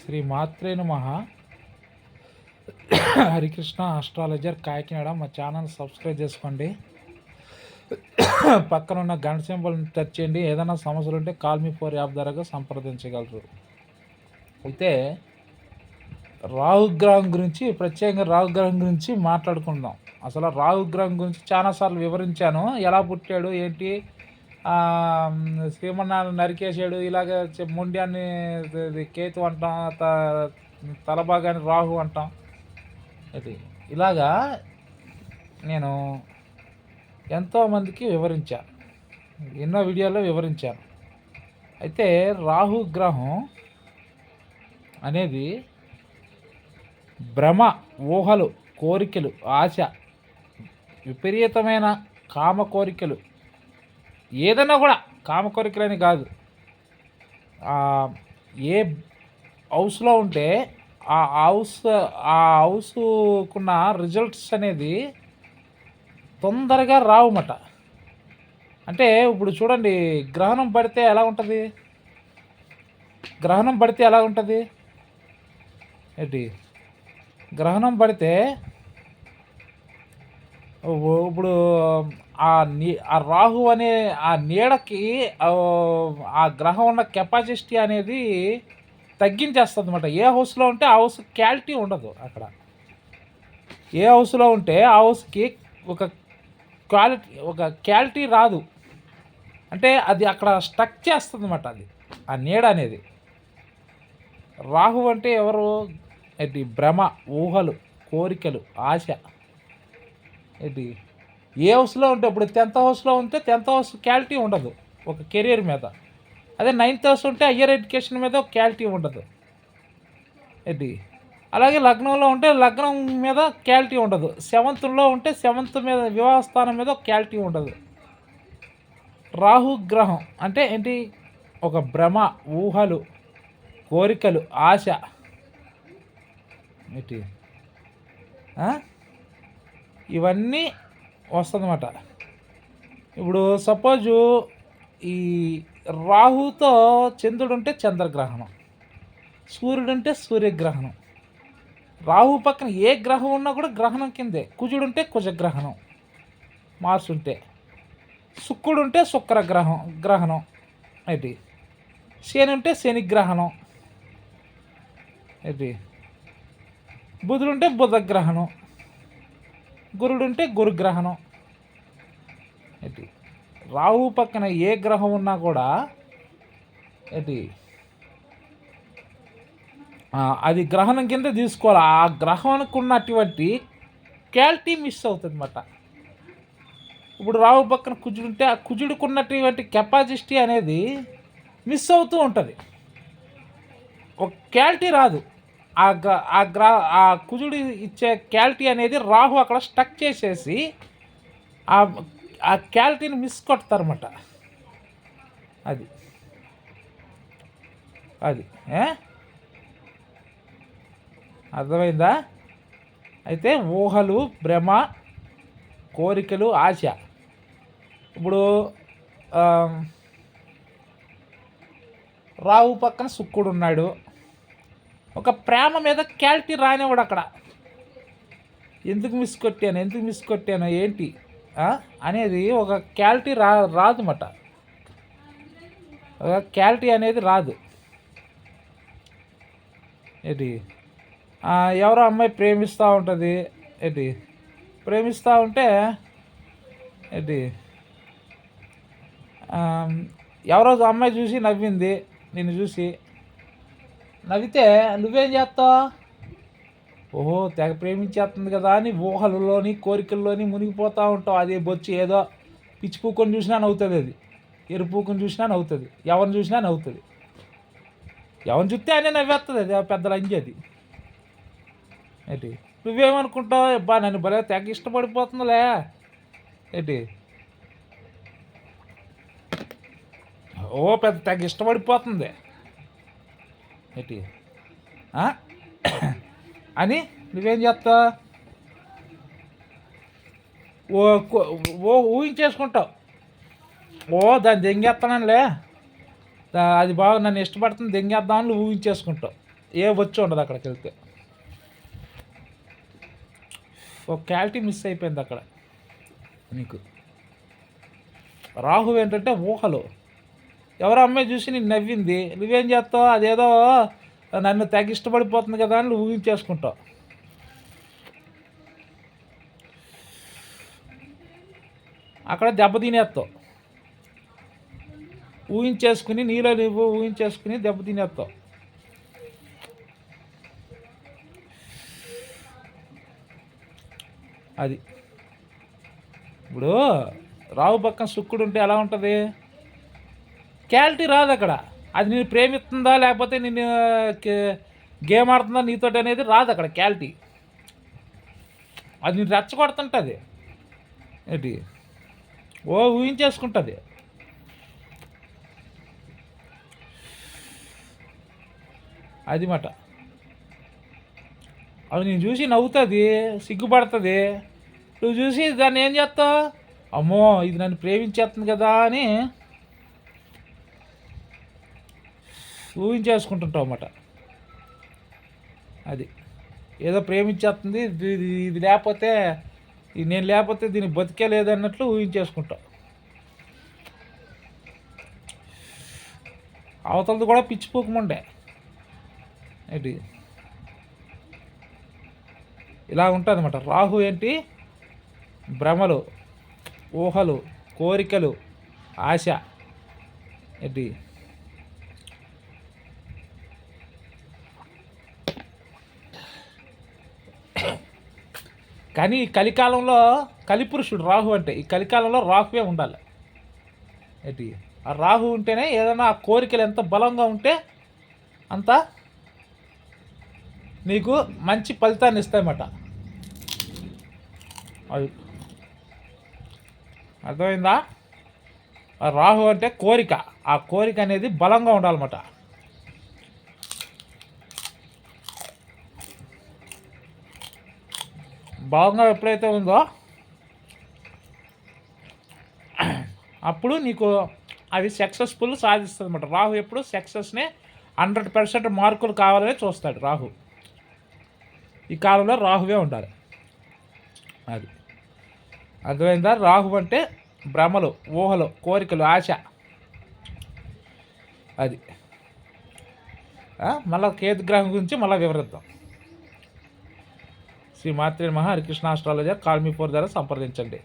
శ్రీ మాత్రే మహా హరికృష్ణ ఆస్ట్రాలజర్ కాకినాడ మా channel subscribe చేసుకోండి. పక్కన ఉన్న గంట సింబల్ టచ్ చేయండి. ఏదైనా సమస్యలు ఉంటే కాల్ మీ ఫోర్ యాప్ ద్వారా సంప్రదించగలరు. అయితే రాహుగ్రహం గురించి ప్రత్యేకంగా రాహుగ్రహం గురించి మాట్లాడుకుందాం. అసలు రాహుగ్రహం గురించి చాలాసార్లు వివరించాను. ఎలా పుట్టాడు ఏంటి శ్రీమన్నారాయణ నరికేశాడు ఇలాగ చె- ముండ్యాన్ని కేతు అంటాం త- తలభాగాన్ని రాహు అంటాం. ఇది ఇలాగా నేను ఎంతోమందికి వివరించాను ఎన్నో వీడియోల్లో వివరించాను. అయితే రాహు గ్రహం అనేది భ్రమ ఊహలు కోరికలు ఆశ విపరీతమైన కామ కోరికలు ఏదైనా కూడా కామ కోరికలని కాదు. ఏ హౌస్లో ఉంటే ఆ హౌస్ ఆ హౌస్కున్న రిజల్ట్స్ అనేది తొందరగా రావుమట. అంటే ఇప్పుడు చూడండి గ్రహణం పడితే ఎలా ఉంటుంది? గ్రహణం పడితే ఎలా ఉంటుంది? ఏంటి? గ్రహణం పడితే ఇప్పుడు ఆ నీ ఆ రాహు అనే ఆ నీడకి ఆ గ్రహం ఉన్న కెపాసిటీ అనేది తగ్గించేస్తుంది అనమాట ఏ హౌస్లో ఉంటే ఆ హౌస్ క్వాలిటీ ఉండదు అక్కడ. ఏ హౌస్లో ఉంటే ఆ హౌస్కి ఒక క్వాలిటీ ఒక క్వాలిటీ రాదు. అంటే అది అక్కడ స్టక్ చేస్తుంది అనమాట అది ఆ నీడ అనేది. రాహు అంటే ఎవరు? అది భ్రమ ఊహలు కోరికలు ఆశ. ఏంటి? ఏ హౌస్లో ఉంటే ఇప్పుడు టెన్త్ హౌస్లో ఉంటే టెన్త్ హౌస్ క్వాలిటీ ఉండదు ఒక కెరీర్ మీద. అదే నైన్త్ హౌస్ ఉంటే హయ్యర్ ఎడ్యుకేషన్ మీద ఒక క్వాలిటీ ఉండదు. ఏంటి? అలాగే లగ్నంలో ఉంటే లగ్నం మీద క్వాలిటీ ఉండదు. సెవెంత్లో ఉంటే సెవెంత్ మీద వివాహ స్థానం మీద ఒక క్వాలిటీ ఉండదు. రాహు గ్రహం అంటే ఏంటి? ఒక భ్రమ ఊహలు కోరికలు ఆశ. ఏంటి? ఆ? ఇవన్నీ వస్తుందన్నమాట. ఇప్పుడు సపోజు ఈ రాహుతో చంద్రుడు ఉంటే చంద్రగ్రహణం సూర్యుడు ఉంటే సూర్యగ్రహణం. రాహు పక్కన ఏ గ్రహం ఉన్నా కూడా గ్రహణం కిందే కుజుడు ఉంటే కుజగ్రహణం మార్స్ ఉంటే శుక్రుడు ఉంటే శుక్రగ్రహం గ్రహణం ఏంటి? శని ఉంటే శనిగ్రహణం ఏంటి? బుధుడు ఉంటే బుధగ్రహణం. గురుడు ఉంటే గురుగ్రహణం. ఏంటి? రాహు పక్కన ఏ గ్రహం ఉన్నా కూడా ఏంటి? అది గ్రహణం కింద తీసుకోవాలి. ఆ గ్రహానికి ఉన్నటువంటి క్వాలిటీ మిస్ అవుతుంది అన్నమాట ఇప్పుడు రావు పక్కన కుజుడు ఉంటే ఆ కుజుడికి ఉన్నటువంటి కెపాసిటీ అనేది మిస్ అవుతూ ఉంటుంది. ఒక క్వాలిటీ రాదు. ఆ గ్ర ఆ గ్ర ఆ కుజుడు ఇచ్చే క్యాలిటీ అనేది రాహు అక్కడ స్టక్ చేసేసి ఆ ఆ క్యాలిటీని మిస్ కొడతారన్నమాట. అది. అది అర్థమైందా? అయితే ఊహలు భ్రమ కోరికలు ఆశ. ఇప్పుడు రాహు పక్కన శుక్కుడు ఉన్నాడు. ఒక ప్రేమ మీద క్యాలిటీ రానివాడు అక్కడ. ఎందుకు మిస్ కొట్టాను? ఎందుకు మిస్ కొట్టాను? ఏంటి? అనేది ఒక క్యాలిటీ రా రాదు మాట ఒక క్యాలిటీ అనేది రాదు. ఏంటి? ఎవరో అమ్మాయి ప్రేమిస్తూ ఉంటుంది. ఏంటి? ప్రేమిస్తూ ఉంటే ఏంటి? ఎవరో అమ్మాయి చూసి నవ్వింది నిన్ను చూసి. నవ్వితే నువ్వేం చేస్తావు? ఓహో తెగ ప్రేమించేస్తుంది కదా అని ఊహలలోని కోరికల్లోని మునిగిపోతూ ఉంటావు. అదే బొచ్చి ఏదో పిచ్చి పూకొని చూసినా నవ్వుతుంది అది. ఎరు పూకొని చూసినా నవ్వుతుంది. ఎవరిని చూసినా నవ్వుతుంది. ఎవరిని చూస్తే అనే నవ్వేస్తుంది అది పెద్దల పెద్ద అది. ఏంటి? నువ్వేమనుకుంటావు? అబ్బా నన్ను భలే తెగ ఇష్టపడిపోతుందిలే. ఏంటి? ఓ పెద్ద తెగ ఇష్టపడిపోతుంది. ఏంటి? అని నువ్వేం చేస్తావు ఓ కో- ఓ ఊహించేసుకుంటావు. ఓ దాన్ని దెంగేస్తానంలే అది బాగా నన్ను ఇష్టపడుతుంది దెంగేద్దామని ఊహించేసుకుంటావు. ఏ వచ్చి ఉండదు అక్కడికి వెళ్తే. ఒక క్వాలిటీ మిస్ అయిపోయింది అక్కడ. నీకు. రాహు ఏంటంటే ఊహలు. ఎవరో అమ్మాయి చూసి నేను నవ్వింది నువ్వేం చేస్తావు? అదేదో నన్ను తెగ ఇష్టపడిపోతుంది కదా అని నువ్వు ఊహించేసుకుంటావు. అక్కడ దెబ్బ తినేస్తావు. ఊహించేసుకుని నీలో నువ్వు ఊహించేసుకుని దెబ్బ తినేస్తావు. అది. ఇప్పుడు రావు పక్కన శుక్కుడు ఉంటే ఎలా ఉంటుంది? క్యాలిటీ రాదు అక్కడ. అది నేను ప్రేమిస్తుందా లేకపోతే నేను గేమ్ ఆడుతుందా నీతోటి అనేది రాదు అక్కడ క్యాలిటీ. అది నేను రెచ్చగొడుతుంటుంది. ఏంటి? ఓ ఊహించేసుకుంటుంది. అది మాట. అవి నేను చూసి నవ్వుతుంది సిగ్గుపడుతుంది. నువ్వు చూసి దాన్ని ఏం చేస్తావు? అమ్మో ఇది నన్ను ప్రేమించేస్తుంది కదా అని ఊహించేసుకుంటుంటాం అన్నమాట. అది. ఏదో ప్రేమించేస్తుంది ఇది లేకపోతే నేను లేకపోతే దీన్ని బతికే లేదన్నట్లు ఊహించేసుకుంటాం అవతలది కూడా పిచ్చిపోకముండే ఏంటి? ఇలా ఉంటుందన్నమాట. రాహు ఏంటి? భ్రమలు ఊహలు కోరికలు ఆశ. ఏంటి? కానీ ఈ కలికాలంలో కలిపురుషుడు రాహు అంటే ఈ కలికాలంలో రాహువే ఉండాలి. ఏంటి? ఆ రాహు ఉంటేనే ఏదైనా ఆ కోరికలు ఎంత బలంగా ఉంటే అంత నీకు మంచి ఫలితాన్ని ఇస్తాయన్నమాట. అది అర్థమైందా? రాహు అంటే కోరిక. ఆ కోరిక అనేది బలంగా ఉండాలన్నమాట. భాగంగా ఎప్పుడైతే ఉందో? అప్పుడు నీకు అవి సక్సెస్ఫుల్ సాధిస్తుంది అనమాట రాహు ఎప్పుడు సక్సెస్ని హండ్రెడ్ పర్సెంట్ మార్కులు కావాలని చూస్తాడు రాహు. ఈ కాలంలో రాహువే ఉండాలి. అది. అర్థమైందా? రాహు అంటే భ్రమలు ఊహలు కోరికలు ఆశ. అది. మళ్ళీ మళ్ళా కేతు గ్రహం గురించి మళ్ళీ వివరిద్దాం. శ్రీ మాత్రే మహా హరికృష్ణ ఆస్ట్రాలజర్ కాల్మీపూర్ ద్వారా సంప్రదించండి.